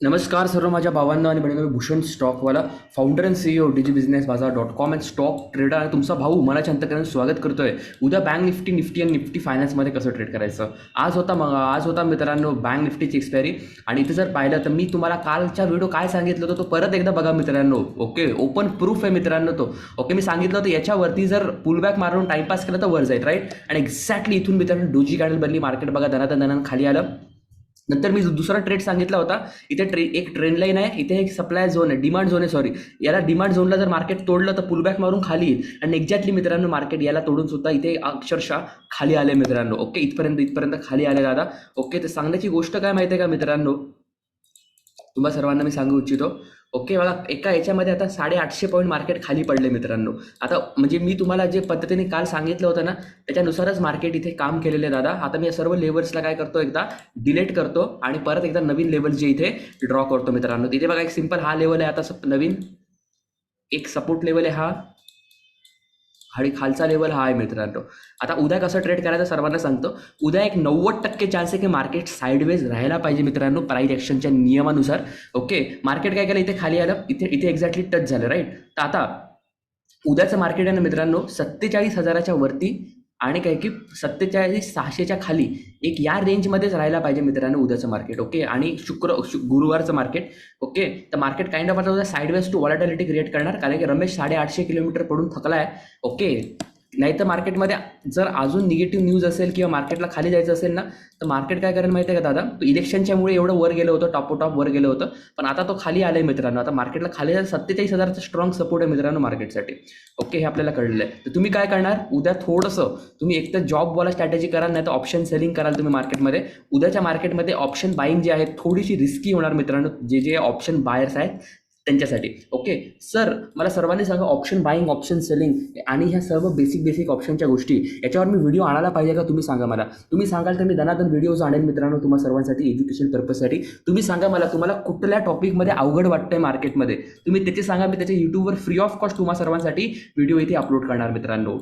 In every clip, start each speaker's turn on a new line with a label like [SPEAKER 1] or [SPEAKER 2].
[SPEAKER 1] नमस्कार सर्व माझ्या भावांना आणि बहिणींनो मी Bhushan स्टॉकवाला founder and CEO D G business Bazaar dot com and stock trader आणि तुमचा भाऊ मला अंतकरण स्वागत करतो आहे उद्या बँक निफ्टी निफ्टी आणि निफ्टी फायनान्समध्ये कसं ट्रेड करायचं? आज होता मग आज होता मित्रांनो बँक निफ्टीची एक्सपायरी आणि इथे जर पाहिलं तर मी तुम्हाला कालच्या व्हिडिओ काय सांगितलं होतं तो परत एकदा बघा मित्रांनो. ओके ओपन प्रूफ आहे मित्रांनो तो. ओके मी सांगितलं होतं याच्यावरती जर पुलबॅक मारून टाइमपास केला तर वर जाईल राईट आणि एक्झॅक्टली इथून मित्रांनो डोजी कॅडल बनली मार्केट बघा दनादन दनान खाली आलं. नंतर मी दुसरा ट्रेड सांगितला होता. इथे ट्रे एक ट्रेंड लाईन आहे. इथे एक सप्लाय झोन आहे. डिमांड झोन आहे सॉरी याला डिमांड झोनला जर मार्केट तोडलं तर पुलबॅक मारून खाली येईल. आणि एक्झॅक्टली मित्रांनो मार्केट याला तोडून सुद्धा इथे अक्षरशः खाली आले मित्रांनो. ओके इथपर्यंत इथपर्यंत खाली आले दादा. ओके तर सांगण्याची गोष्ट काय माहिती आहे का मित्रांनो? तुम्हा सर्वांना मी सांगू इच्छितो. ओके बघा एका याच्यामध्ये आता साडेआठशे पॉईंट मार्केट खाली पडले मित्रांनो. आता म्हणजे मी तुम्हाला जे पद्धतीने काल सांगितलं होतं ना त्याच्यानुसारच मार्केट इथे काम केलेलं आहे दादा. आता मी या सर्व लेवल्सला काय करतो एकदा डिलीट करतो आणि परत एकदा नवीन लेवल जे इथे ड्रॉ करतो मित्रांनो. तिथे बघा एक सिंपल हा लेवल आहे आता नवीन. एक सपोर्ट लेवल आहे हा. आणि खालचा लेवल हा आहे मित्रांनो. आता उद्या कसं ट्रेड करायचं सर्वांना सांगतो. उद्या एक नव्वद टक्के चान्स आहे की मार्केट साईडवेज राहायला पाहिजे मित्रांनो प्राईज ॲक्शनच्या नियमानुसार. ओके मार्केट काय केलं? इथे खाली आलं. इथे इथे एक्झॅक्टली टच झालं राईट तर आता उद्याचं मार्केट आहे ना मित्रांनो सत्तेचाळीस हजाराच्या वरती आणि काय की सत्तेचाळीस सहाशेच्या खाली एक या रेंजमध्येच राहायला पाहिजे मित्रांनो उद्याचं मार्केट ओके आणि शुक्र शु गुरुवारचं मार्केट ओके तर मार्केट काइंड ऑफ आता उद्या साईडवेज टू वॉलेटिलिटी क्रिएट करणार कारण की रमेश साडेआठशे किलोमीटर पडून थकला आहे ओके नाही तर मार्केटमध्ये जर अजून निगेटिव्ह न्यूज असेल किंवा मार्केटला खाली जायचं असेल ना तर मार्केट काय करेल माहिती आहे का दादा? तो इलेक्शनच्यामुळे एवढं वर गेलं होतं टॉप टॉप वर गेलं होतं. पण आता तो खाली आलाय मित्रांनो. आता मार्केटला खाली जायचं सत्तेचाळीस हजारचा स्ट्रॉंग सपोर्ट आहे मित्रांनो मार्केटसाठी. ओके हे आपल्याला कळलेलं आहे. तर तुम्ही काय करणार? उद्या थोडंसं तुम्ही एक तर जॉबवाला स्ट्रॅटेजी कराल नाही तर ऑप्शन सेलिंग कराल तुम्ही मार्केटमध्ये. उद्याच्या मार्केटमध्ये ऑप्शन बाईंग जे आहे थोडीशी रिस्की होणार मित्रांनो. जे जे ऑप्शन बायर्स आहेत त्यांच्यासाठी. ओके सर मला सर्वांनी सांगा ऑप्शन बाईंग ऑप्शन सेलिंग आणि ह्या सर्व बेसिक बेसिक ऑप्शनच्या गोष्टी याच्यावर मी व्हिडिओ आणायला पाहिजे का तुम्ही सांगा मला? तुम्ही सांगाल तर मी दनादन व्हिडिओज आणेल मित्रांनो तुम्हा सर्वांसाठी एज्युकेशन पर्पजसाठी तुम्ही सांगा मला तुम्हाला कुठल्या टॉपिकमध्ये अवघड वाटतंय मार्केटमध्ये तुम्ही त्याचे सांगा मी त्याच्या युट्यूबवर फ्री ऑफ कॉस्ट तुम्हा सर्वांसाठी व्हिडिओ इथे अपलोड करणार मित्रांनो.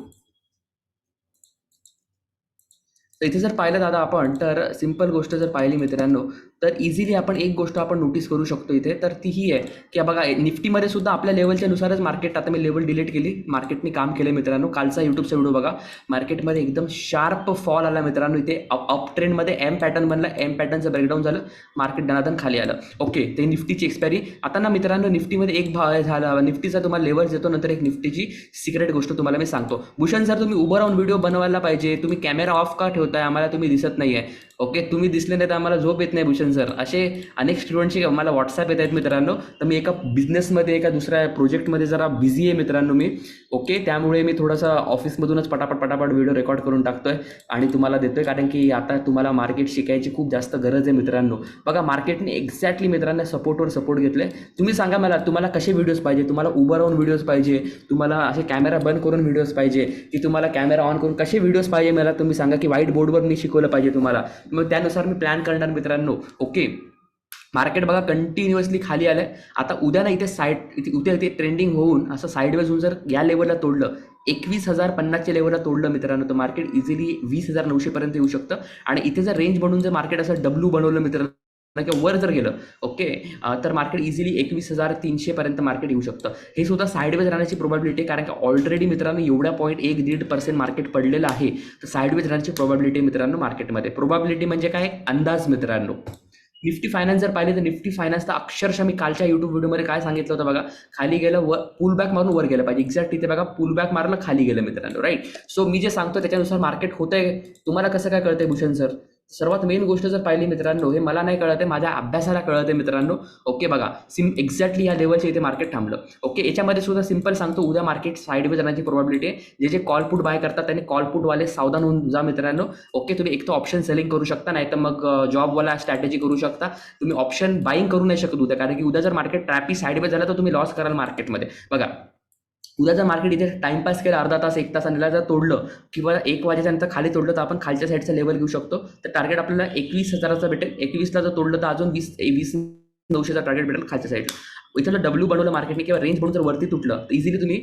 [SPEAKER 1] तर इथे जर पाहिलं दादा आपण तर सिंपल गोष्ट जर पाहिली मित्रांनो तर इझिली आपण एक गोष्ट आपण नोटीस करू शकतो इथे तर ती ही आहे की बघा निफ्टीमध्ये सुद्धा आपल्या लेवलच्या नुसारच मार्केट आता मी लेवल डिलीट केली मार्केटने काम केलं मित्रांनो कालचा यूट्यूबचा व्हिडिओ बघा मार्केटमध्ये एकदम शार्प फॉल आला मित्रांनो इथे अप अप ट्रेंडमध्ये एम पॅटर्न बनला एम पॅटर्नचं ब्रेकडाऊन झालं मार्केट दनादन खाली आलं. ओके ते निफ्टीची एक्सपायरी आता ना मित्रांनो निफ्टीमध्ये एक भाव झाला निफ्टीचा तुम्हाला लेवल देतो नंतर एक निफ्टीची सिक्रेट गोष्ट तुम्हाला मी सांगतो. भूषण सर तुम्ही उभं राहून व्हिडिओ बनवायला पाहिजे तुम्ही कॅमेरा ऑफ का ठेवताय आम्हाला तुम्ही दिसत नाही आहे ओके तुम्ही दिसले नाही तर आम्हाला झोप येत नाही भूषण सर असे अनेक स्टुडंटचे मला व्हॉट्सअप येत आहेत मित्रांनो. तर मी एका बिझनेसमध्ये एका दुसऱ्या प्रोजेक्टमध्ये जरा बिझी आहे मित्रांनो मी. ओके त्यामुळे मी थोडासा ऑफिसमधूनच पटापट पटापट व्हिडिओ रेकॉर्ड करून टाकतोय आणि तुम्हाला देतोय. कारण की आता तुम्हाला मार्केट शिकायची खूप जास्त गरज आहे मित्रांनो. बघा मार्केटने एक्झॅक्टली मित्रांनो सपोर्टवर सपोर्ट घेतले. तुम्ही सांगा मला तुम्हाला कसे व्हिडिओज पाहिजे? तुम्हाला उभं राहून व्हिडिओज पाहिजे? तुम्हाला असे कॅमेरा बंद करून व्हिडिओज पाहिजे? की तुम्हाला कॅमेरा ऑन करून कसे व्हिडिओज पाहिजे? मला तुम्ही सांगा की वाईट बोर्डवर मी शिकवलं पाहिजे तुम्हाला. मग त्यानुसार मी प्लॅन करणार मित्रांनो. ओके मार्केट बघा कंटिन्युअसली खाली आलं आहे आता उद्या ना इथे साईड इथे उद्या इथे ट्रेंडिंग होऊन असं साईडवेज होऊन जर या लेवलला तोडलं एकवीस हजार पन्नासच्या लेवलला तोडलं मित्रांनो तर मार्केट इझिली वीस हजार नऊशेपर्यंत येऊ शकतं. आणि इथे जर रेंज बनवून जर मार्केट असं डब्ल्यू बनवलं मित्रांनो किंवा वर जर गेलं ओके तर मार्केट इझिली एकवीस हजार तीनशेपर्यंत मार्केट येऊ शकतं. हे सुद्धा साईडवेज राहण्याची प्रोबॅबिलिटी आहे कारण की ऑलरेडी मित्रांनो एवढ्या पॉईंट एक दीड पर्सेंट मार्केट पडलेलं आहे. तर साईडवेज राहण्याची प्रोबॅबिलिटी मित्रांनो मार्केटमध्ये प्रोबॅबिलिटी म्हणजे काय? अंदाज मित्रांनो. निफ्टी फायनान्स जर पाहिले तर निफ्टी फायनान्स तर अक्षरशः मी कालच्या युट्यूब व्हिडिओमध्ये काय सांगितलं होतं बघा? खाली गेलं व पुलबॅक मारून वर गेलं पाहिजे. एक्झॅक्ट तिथे बघा पुलबॅक मारलं खाली गेलं मित्रांनो राईट सो मी जे सांगतो त्याच्यानुसार मार्केट होतंय. तुम्हाला कसं काय कळतंय भूषण सर सर्वात मेन गोष्ट जर पाहिली मित्रांनो हे मला नाही कळत आहे माझ्या अभ्यासाला कळत आहे मित्रांनो. ओके बघा सिम एक्झॅक्टली या लेवलच्या इथे मार्केट थांबलं. ओके याच्यामध्ये सुद्धा सिंपल सांगतो उद्या मार्केट साईडवे जाण्याची प्रोबॅबिलिटी आहे. जे जे कॉल पुट बाय करतात त्यांनी कॉल पुटवाले सावधान होऊन जा मित्रांनो. ओके तुम्ही एक तर ऑप्शन सेलिंग करू शकता नाही तर मग जॉबवाला स्ट्रॅटेजी करू शकता. तुम्ही ऑप्शन बाईंग करू नाही शकत उद्या कारण की उद्या जर मार्केट ट्रॅपी साईडवे झालं तर तुम्ही लॉस कराल मार्केटमध्ये बघा उद्याचं मार्केट इथे टाइमपास केला अर्धा तास एक तास आणि जर तोडलं किंवा एक वाजेच्यानंतर खाली तोडलं तर आपण खालच्या साईडचा लेवल घेऊ शकतो. तर टार्गेट आपल्याला एकवीस हजाराचं भेटेल. एकवीसला जर तोडलं तर अजून वीस वीस नऊशेचा टार्गेट भेटेल खालच्या साईडला जर डब्ल्यू बनवलं मार्केटने किंवा रेंज बनवून जर वरती तुटलं. तर इझिली तुम्ही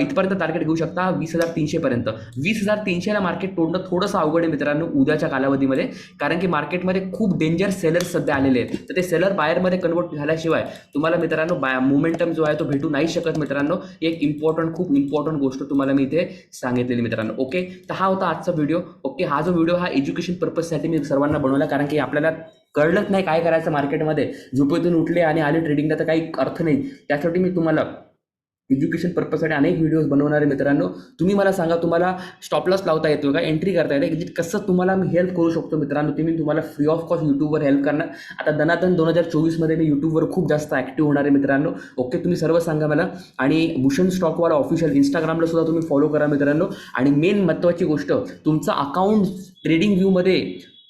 [SPEAKER 1] इथपर्यंत टार्गेट घेऊ शकता वीस हजार तीनशेपर्यंत वीस हजार तीनशेला मार्केट तोडणं थोडंसं अवघड आहे मित्रांनो उद्याच्या कालावधीमध्ये. कारण की मार्केटमध्ये खूप डेंजर सेलर्स सध्या आलेले आहेत. तर ते सेलर बायरमध्ये कन्वर्ट झाल्याशिवाय तुम्हाला मित्रांनो बाय मोमेंटम जो आहे तो भेटू नाही शकत मित्रांनो. एक इम्पॉर्टंट खूप इम्पॉर्टंट गोष्ट तुम्हाला मी इथे सांगितलेली मित्रांनो. ओके तर हा होता आजचा व्हिडिओ ओके हा जो व्हिडिओ हा एज्युकेशन पर्पजसाठी मी सर्वांना बनवला. कारण की आपल्याला कळलंच नाही काय करायचं मार्केटमध्ये. झोपेतून उठले आणि आले ट्रेडिंगला तर काही अर्थ नाही. त्यासाठी मी तुम्हाला एज्युकेशन पर्पजसाठी अनेक व्हिडिओज बनवणारे मित्रांनो तुम्ही मला सांगा तुम्हाला स्टॉपलॉस लावता येतो का? एंट्री करता येते म्हणजे की? कसं तुम्हाला मी हेल्प करू शकतो मित्रांनो? ते मी तुम्हाला फ्री ऑफ कॉस्ट यूट्यूबवर हेल्प करणार. आता दनादन दोन हजार चोवीसमध्ये मी यूट्यूबवर खूप जास्त ॲक्टिव्ह होणार आहे मित्रांनो. ओके तुम्ही सर्व सांगा मला. आणि भूषण स्टॉकवाला ऑफिशियल इंस्टाग्रामला सुद्धा तुम्ही फॉलो करा मित्रांनो. आणि मेन महत्त्वाची गोष्ट तुमचं अकाउंट ट्रेडिंग व्ह्यूमध्ये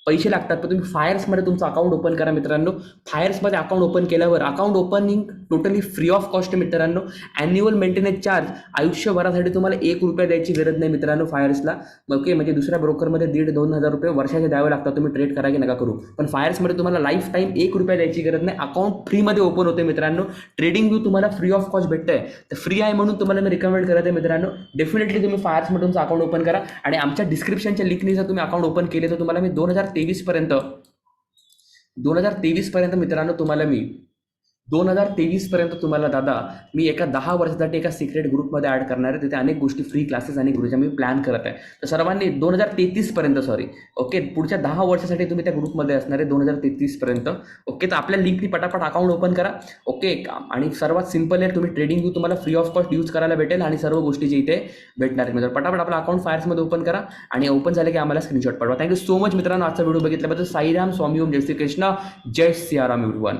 [SPEAKER 1] पैसे लागतात तर तुम्ही फायर्समध्ये तुमचं अकाउंट ओपन करा मित्रांनो. फायर्समध्ये अकाउंट ओपन केल्यावर account opening totally free of cost मित्रांनो. ॲन्युअल मेंटेनन्स चार्ज आयुष्यभरासाठी तुम्हाला एक रुपया द्यायची गरज नाही मित्रांनो फायर्सला ओके म्हणजे दुसऱ्या ब्रोकरमध्ये दीड दोन हजार रुपये वर्षाचे द्यावे लागतात. तुम्ही ट्रेड करा की नका करू. पण फायर्समध्ये तुम्हाला लाईफ टाईम एक रुपया द्यायची गरज नाही. अकाउंट फ्रीमध्ये ओपन होते मित्रांनो. ट्रेडिंग व्यू तुम्हाला फ्री ऑफ कॉस्ट भेटतंय. तर फ्री आहे म्हणून तुम्हाला मी रिकमेंड करत आहे मित्रांनो. डेफिनेटली तुम्ही फायर्समध्ये तुमचं अकाउंट ओपन करा. आणि आमच्या डिस्क्रिप्शनच्या लिंकने जर तुम्ही अकाउंट ओपन केले तर तुम्हाला मी दोन हजार तेवीसपर्यंत दोन हजार तेवीसपर्यंत मित्रांनो तुम्हाला मी दोन हजार तेवीसपर्यंत तुम्हाला दादा मी एका दहा वर्षासाठी एका सिक्रेट ग्रुपमध्ये ॲड करणार आहे. तिथे अनेक गोष्टी फ्री क्लासेस आणि ग्रुपच्या मी प्लॅन करत आहे. तर सर्वांनी दोन हजार तेहतीसपर्यंत सॉरी ओके पुढच्या दहा वर्षासाठी तुम्ही त्या ग्रुपमध्ये असणार आहे दोन हजार तेहतीसपर्यंत ओके तर आपल्या लिंकनी पटापट अकाउंट ओपन करा. ओके आणि सर्वात सिंपल आहे तुम्ही ट्रेडिंग व्यू तुम्हाला फ्री ऑफ कॉस्ट यूज करायला भेटेल आणि सर्व गोष्टी जे इथे भेटणार आहेत. मित्रांनो पटापट आपला अकाउंट फायर्समध्ये ओपन करा आणि ओपन झाले की आम्हाला स्क्रीनशॉट पाठवा. थँक्यू सो मच मित्रांनो आजचा व्हिडिओ बघितल्याबद्दल साईराम स्वामी ओम जय श्री कृष्ण जय सियाराम एव्हरीवन